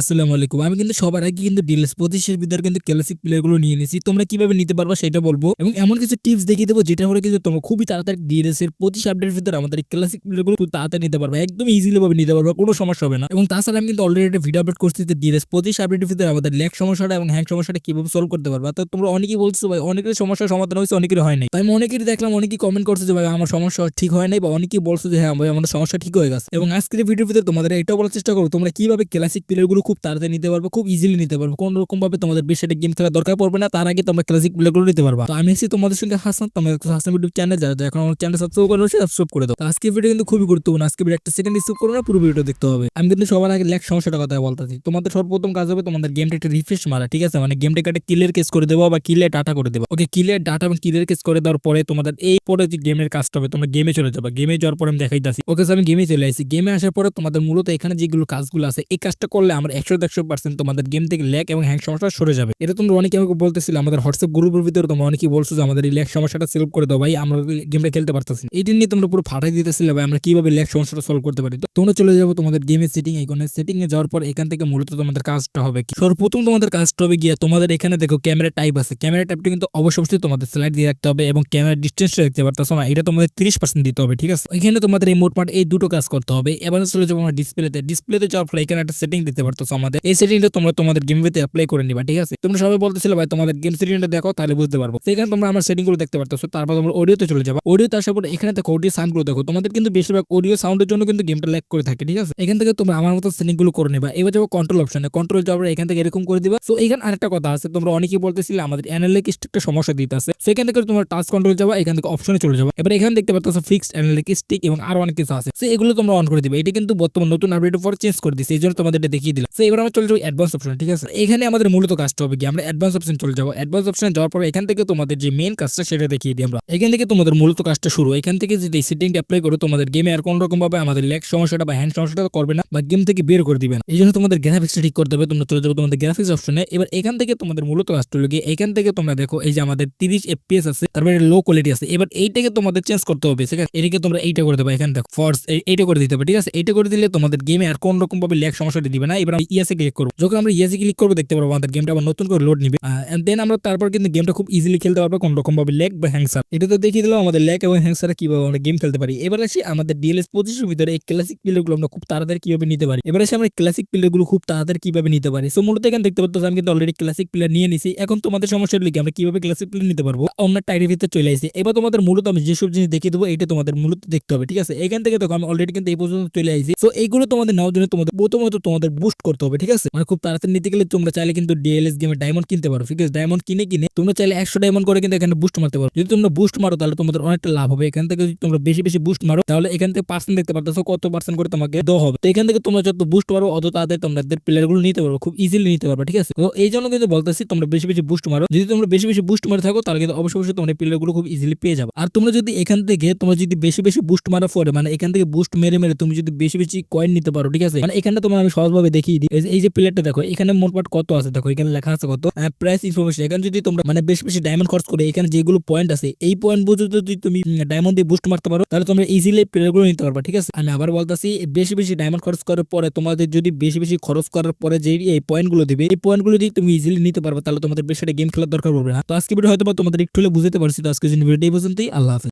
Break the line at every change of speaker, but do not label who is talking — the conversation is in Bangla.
আসসালামু আলাইকুম আমি কিন্তু সবার আগে কিন্তু ডিএলএস পঁচিশের ভিতরে কিন্তু ক্লাসিক প্লেয়ারগুলো নিয়ে নিয়েছি। তোমরা কীভাবে নিতে পারবা সেটা বলব। এবং এমন কিছু টিপস দেখিয়ে দেবো, যেটা করে কিন্তু তোমরা খুবই তাড়াতাড়ি ডিএলএস এর পঁচিশ আপডেটের ভিতরে আমাদের ক্লাসিক প্লেয়ারগুলো খুব তাড়াতাড়ি নিতে পারবা। একদম ইজিলি ভাবে নিতে পারবা, কোনো সমস্যা হবে না। এবং তাছাড়া আমি কিন্তু অলরেডি একটা ভিডিও আপলোড করছি যে ডিএলএস পঁচিশ আপডেটের ভিতরে আমাদের ল্যাক সমস্যাটা এবং হ্যাং সমস্যাটা কীভাবে সলভ করতে পারবা। তো তোমরা অনেকেই বলছো ভাই, অনেকের সমস্যার সমাধান হয়েছে অনেকের হয় নাই। আমি অনেকেরই দেখলাম, অনেকেই কমেন্ট করছে যে ভাই, আমার সমস্যা ঠিক হয় নাই, বা অনেকেই বলছো যে হ্যাঁ ভাই আমার সমস্যা ঠিক হয়ে গেছে। এবং আজকের ভিডিওর ভিতরে তোমাদের এটাও বলার চেষ্টা করো তোমরা কীভাবে ক্লাসিক প্লেয়ারগুলো খুব তাড়াতাড়ি নিতে পারবে, খুব ইজিলি নিতে পারবে। কোন রকম ভাবে তোমাদের বেশি একটা গেম খেলা দরকার পড়বে না, তার আগে তোমরা ক্লাসিক প্লেয়ারগুলো নিতে পারবা। তো আমি এসেছি তোমাদের সঙ্গে হাসান, তোমাদের হাসান ইউটিউব চ্যানেল যারা এখন আমার চ্যানেল সাবস্ক্রাইব করে রয়েছে সাবস্ক্রাইব করে দাও। আজকে ভিডিও কিন্তু খুবই গুরুত্বপূর্ণ আজকে ভিডিও একটা সেকেন্ড স্কিপ করো না, পুরো ভিডিও দেখতে হবে। আমি কিন্তু সবার আগে ল্যাক সমস্যাটা কথা বলতেছি। তোমাদের সর্বপ্রথম কাজ হবে তোমাদের গেমটা একটা রিফ্রেশ মারা, ঠিক আছে? মানে গেমটাকে একটা কিলের কেস করে দেবো বা কিলের ডাটা করে দেবো। ওকে কিলের ডাটা এবং কিলের কেস করে দেওয়ার পরে তোমাদের এই পরে যে গেমের কাজটা হবে, তোমরা গেমে চলে যাবে। গেমে যাওয়ার পরে আমি দেখাইতেছি। ওকে আমি গেমে চলে আসি। গেমে আসার পরে তোমাদের মূলত এখানে যেগুলো কাজগুলো আছে, এই কাজটা করলে আমরা একশো একশো পার্সেন্ট তোমাদের গেম থেকে ল্যাক এবং হ্যাং সমস্যা সরে যাবে। এটা তোমরা অনেকে আমাকে বলতেছিল, আমাদের হোয়াটসঅ্যাপ গ্রুপের ভিতরে তোমরা অনেকেই বলছো যে আমাদের এই ল্যাক সমস্যাটা সলভ করে দাও, ভাই, আমরা গেমটা খেলতে পারতেছি না। এইটা নিয়ে তোমরা পুরো ফাটাই দিতেছিলে, ভাই, আমরা কীভাবে ল্যাক সমস্যাটা সলভ করতে পারি? তো তোমরা চলে যাব তোমাদের গেমের সেটিং এখানে সেটিং এ যাওয়ার পর এখান থেকে মূলত তোমাদের কাজটা হবে সর্বপ্রথম তোমাদের কাজটা হবে গিয়ে তোমাদের এখানে দেখো ক্যামেরা টাইপ আছে। ক্যামেরা টাইপটা কিন্তু অবশ্যই অবশ্যই তোমাদের স্লাইড দিয়ে রাখতে হবে এবং ক্যামেরা ডিস্টেন্সটা দেখতে পারতেছো না। এটা তোমাদের তিরিশ পার্সেন্ট দিতে হবে, ঠিক আছে? এখানে তোমাদের এই মোটমাট এই দুটো কাজ করতে হবে। এবার চলে যাব আমরা ডিসপ্লেতে ডিসপ্লেতে যাওয়ার ফলে এখানে একটা সেটিং দিতে পারতো আমাদের। এই সেটিংটা তোমরা তোমাদের গেম ভিতরে অ্যাপ্লাই করে নিবা, ঠিক আছে? তোমরা সবাই বলতেছিলে, ভাই, তোমাদের গেম সেটিংটা দেখো, তাহলে বুঝতে পারব। সেখানে তোমরা আমার সেটিংগুলো দেখতে পারতেছো, তারপর তোমরা অডিওতে চলে যাবা। অডিওতে আসার পর এখানে দেখো অডিও সাউন্ডগুলো দেখো। তোমাদের কিন্তু বেশিরভাগ অডিও সাউন্ডের জন্য কিন্তু গেমটা ল্যাক করে থাকে, ঠিক আছে? এখান থেকে তোমরা আমার মতো সেটিংগুলো করে নিবা। এবার যাব কন্ট্রোল অপশনে কন্ট্রোল যাওয়ার এখান থেকে এরকম করে দিবা। সো এখানে আরেকটা কথা আছে, তোমরা অনেকেই বলতেছিলে, আমাদের অ্যানালিক স্টিকটা সমস্যা দিতে আছে সেখান থেকে তোমরা টাচ কন্ট্রোল যাবা, এখান থেকে অপশনে চলে যাবা। এবার এখানে দেখতে পাচ্ছ ফিক্সড অ্যানালিক স্টিক এবং আরও অনেক কিছু আছে। সো এগুলো তোমরা অন করে দিবে। এটা কিন্তু বর্তমান নতুন আপডেটের পর চেঞ্জ করে দিচ্ছে এই জন্য তোমাদের দেখিয়ে দিলাম। এবার আমরা চলে যাব অ্যাডভান্স অপশন ঠিক আছে? এখানে আমাদের মূলত কাজটা হবে কি আমরা অ্যাডভান্স অপশন চলে যাব। অ্যাডভান্স অপশনে যাওয়ার পর এখান থেকে তোমাদের যে মেন কাজটা সেটা দেখিয়ে দিই আমরা। এখান থেকে তোমাদের মূলত কাজটা শুরু। এখান থেকে যদি সেটিংটা অ্যাপ্লাই করো, তোমাদের গেমে আর কোন রকম ভাবে আমাদের লেগ সমস্যাটা বা হ্যান্ড সমস্যাটা করবে না বা গেম থেকে বের করে দিবে না। এই জন্য তোমাদের গ্রাফিক্সটা ঠিক করতে হবে। তোমরা চলে যাব তোমাদের গ্রাফিক্স অপশনে এবার এখান থেকে তোমাদের মূলত কাজটা হলো গিয়ে এখান থেকে তোমরা দেখো, এই যে আমাদের তিরিশ এফপিএস আছে, তারপরে লো কোয়ালিটি আছে। এবার এইটাকে তোমাদের চেঞ্জ করতে হবে, ঠিক আছে? এটাকে তোমরা এইটা করে দেবে। এখান দেখো ফর্স এইটা করে দিতে হবে, ঠিক আছে? এইটা করে দিলে তোমাদের গেমে আর কোন রকম ভাবে ল্যাগ সমস্যাটা দিবে না, এবার আমরা ইয়াসে ক্লিক করব। যখন আমরা ইয়াসে ক্লিক করব, দেখতে পারব আমাদের গেমটা আবার নতুন করে লোড নিবে। দেন আমরা তারপর কিন্তু গেমটা খুব ইজিলি খেলতে পারব, কোন রকম ভাবে ল্যাগ বা হ্যাংসার এটা তো দেখিয়ে দিলাম, আমাদের ল্যাগ এবং হ্যাংসারে কীভাবে আমরা গেম খেলতে পারি। এবার আসি আমাদের ডিএলএস পঁচিশের ভিতরে এই ক্লাসিক প্লেয়ারগুলো আমরা খুব তাড়াতাড়ি কীভাবে নিতে পারি। এবার আসি আমরা ক্লাসিক প্লেয়ারগুলো খুব তাড়াতাড়ি কীভাবে নিতে পারি। সো মূলত এখানে দেখতে পাচ্ছ আমি কিন্তু অলরেডি ক্লাসিক প্লেয়ার নিয়ে নিছি। এখন তোমাদের সমস্যা কি, আমরা কীভাবে ক্লাসিক প্লেয়ার নিতে পারব? অন্য টাইটের ভিতরে চলে আসি। এবার তোমাদের মূলত আমি যেসব জিনিস দেখিয়ে দেবো, এটা তোমাদের মূলত দেখতে হবে, ঠিক আছে? এখান থেকে দেখো, আমি অলরেডি কিন্তু এই পর্যন্ত চলে আসি। সো এইগুলো তোমাদের নেওয়ার জন্য তোমাদের প্রথমত তোমাদের বুস্ট করতে হবে, ঠিক আছে? মানে খুব তাড়াতাড়ি নিতে গেলে তোমরা চাইলে কিন্তু ডিএলএস গেমে ডায়মন্ড কিনতে পারো, ঠিক আছে? ডায়মন্ড কিনে কিনে তোমরা চাইলে একশো ডায়মন্ড করে কিন্তু এখানে বুস্ট মারতে পারো। যদি তোমরা বুস্ট মারো, তাহলে তোমাদের অনেকটা লাভ হবে। এখান থেকে যদি তোমরা বেশি বেশি বুস্ট মারো, তাহলে এখান থেকে পার্সেন্ট দেখতে পারতেছো কত পার্সেন্ট করে তোমাকে দেওয়া হবে। তো এখান থেকে তোমরা যত বুস্ট মারো, অত তাদের তোমাদের প্লেয়ারগুলো নিতে পারব খুব ইজিলি নিতে পারবে, ঠিক আছে? তো এই জন্য কিন্তু বলতেছি, তোমরা বেশি বেশি বুস্ট মারো। যদি তোমরা বেশি বেশি বুস্ট মারে থাকো, তাহলে কিন্তু অবশ্যই অবশ্যই তোমরা প্লেয়ারগুলো খুব ইজিলি পেয়ে যাবে। আর তোমরা যদি এখান থেকে তোমরা যদি বেশি বেশি বুস্ট মারা পরে মানে এখান থেকে বুস্ট মেরে মেরে তুমি যদি বেশি বেশি কয়েন নিতে পারো, ঠিক আছে? মানে এখানে তোমার আমি সহজভাবে দেখিয়ে দিই। এই যে- প্লেয়ারটা দেখো, এখানে মোটমাট কত আছে? দেখো, এখানে লেখা আছে কত? প্রাইস ইনফরমেশন এখানে যদি তোমরা মানে বেশি বেশি ডায়মন্ড খরচ করে এখানে যেগুলো পয়েন্ট আছে, এই পয়েন্ট বুঝে যদি তুমি ডায়মন্ড দিয়ে বুস্ট মারতে পারো, তাহলে তোমরা ইজিলি প্লেয়ারগুলো নিতে পারবা, ঠিক আছে? আমি আবার বলতেছি, বেশি বেশি ডায়মন্ড খরচ করার পরে তোমাদের যদি বেশি বেশি খরচ করার পরে যে এই পয়েন্টগুলো দিবে, এই পয়েন্টগুলো যদি তুমি ইজিলি নিতে পারবে, তাহলে তোমাদের বেশি গেম খেলার দরকার পড়বে না। তো আজকে ভিডিও হয়তো তোমাদের একটু হলে বুঝতে পারছি। তো আজকে ভিডিও এই পর্যন্তই। আল্লাহ হাফেজ।